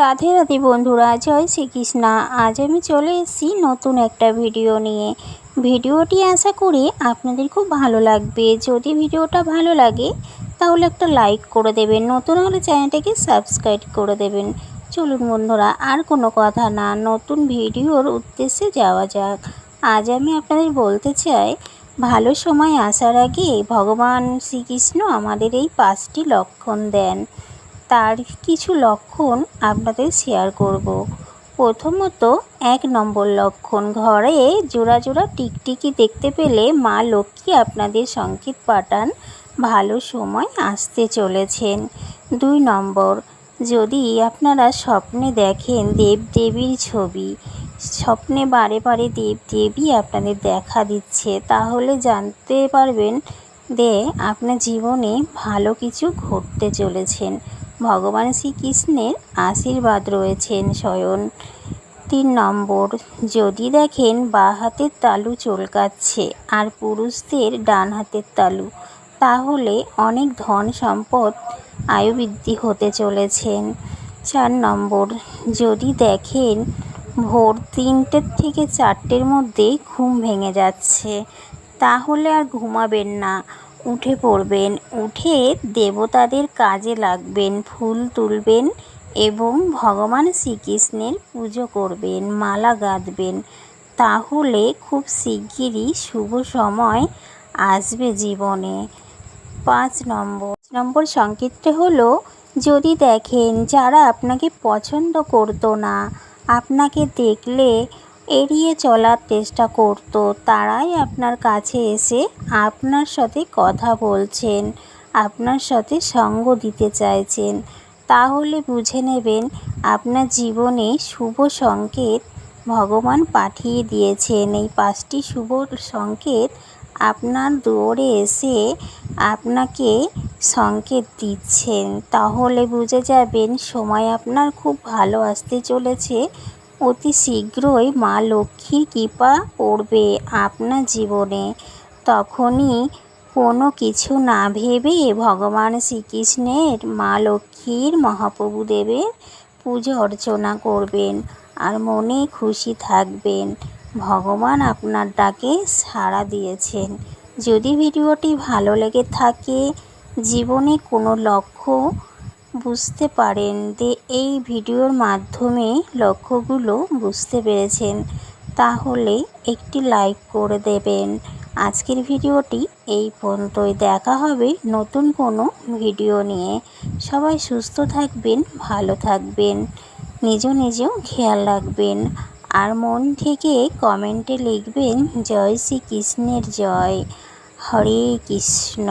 রাধে রাধে বন্ধুরা, জয় শ্রীকৃষ্ণা। আজ আমি চলে এসেছি নতুন একটা ভিডিও নিয়ে। ভিডিওটি আশা করি আপনাদের খুব ভালো লাগবে। যদি ভিডিওটা ভালো লাগে, তাহলে একটা লাইক করে দেবেন। নতুন হলে চ্যানেলটাকে সাবস্ক্রাইব করে দেবেন। চলুন বন্ধুরা, আর কোনো কথা না, নতুন ভিডিওর উদ্দেশ্যে যাওয়া যাক। আজ আমি আপনাদের বলতে চাই, ভালো সময় আসার আগে ভগবান শ্রীকৃষ্ণ আমাদের এই পাঁচটি লক্ষণ দেন। তার কিছু লক্ষণ আপনাদের শেয়ার করব। প্রথমত, এক নম্বর লক্ষণ, ঘরে জোড়া জোড়া টিকটিকি দেখতে পেলে মা লক্ষ্মী আপনাদের সংকেত পাঠান, ভালো সময় আসতে চলেছেন দুই নম্বর, যদি আপনারা স্বপ্নে দেখেন দেবদেবীর ছবি, স্বপ্নে বারে বারে দেবদেবী আপনাদের দেখা দিচ্ছে, তাহলে জানতে পারবেন যে আপনার জীবনে ভালো কিছু ঘটতে চলেছেন ভগবান শ্রীকৃষ্ণের আশীর্বাদ রয়েছেন স্বয়ং তিন নম্বর, যদি দেখেন বা হাতের তালু চলকাচ্ছে আর পুরুষদের ডান হাতের তালু, তাহলে অনেক ধন সম্পদ আয়ু বৃদ্ধি হতে চলেছেন। চার নম্বর, যদি দেখেন ভোর তিনটের থেকে চারটের মধ্যে ঘুম ভেঙে যাচ্ছে, তাহলে আর ঘুমাবেন না। উঠে পড়বেন, উঠে দেবতাদের কাজে লাগবেন, ফুল তুলবেন এবং ভগবান শ্রীকৃষ্ণের পুজো করবেন, মালা গাঁথবেন তাহলে খুব শিগগিরই শুভ সময় আসবে জীবনে। পাঁচ নম্বর নম্বর সংকেতটা হলো, যদি দেখেন যারা আপনাকে পছন্দ করতো না, আপনাকে দেখলে এড়িয়ে চলার চেষ্টা করতো। তারাই আপনার কাছে এসে আপনার সাথে কথা বলছেন, আপনার সাথে সঙ্গ দিতে চাইছেন। তাহলে বুঝে নেবেন, আপনার জীবনে শুভ সংকেত ভগবান পাঠিয়ে দিয়েছেন। এই পাঁচটি শুভ সংকেত আপনার দুয়ারে এসে আপনাকে সংকেত দিচ্ছেন। তাহলে বুঝে যাবেন, সময় আপনার খুব ভালো আসতে চলেছে। অতি শীঘ্রই মা লক্ষ্মীর কৃপা পড়বে আপনার জীবনে। তখনই কোনো কিছু না ভেবে ভগবান শ্রীকৃষ্ণের মা লক্ষ্মীর মহাপ্রভু দেবের পুজো অর্চনা করবেন আর মনে খুশি থাকবেন। ভগবান আপনার ডাকে সাড়া দিয়েছেন। যদি ভিডিওটি ভালো লেগে থাকে, জীবনে কোনো লক্ষ্য বুঝতে পারেন যে এই ভিডিওর মাধ্যমে লক্ষ্যগুলো বুঝতে পেরেছেন, তাহলে একটি লাইক করে দেবেন। আজকের ভিডিওটি এই পর্যন্তই। দেখা হবে নতুন কোনো ভিডিও নিয়ে। সবাই সুস্থ থাকবেন, ভালো থাকবেন, নিজ নিজেও খেয়াল রাখবেন। আর মন থেকে কমেন্টে লিখবেন, জয় শ্রীকৃষ্ণের জয়। হরে কৃষ্ণ।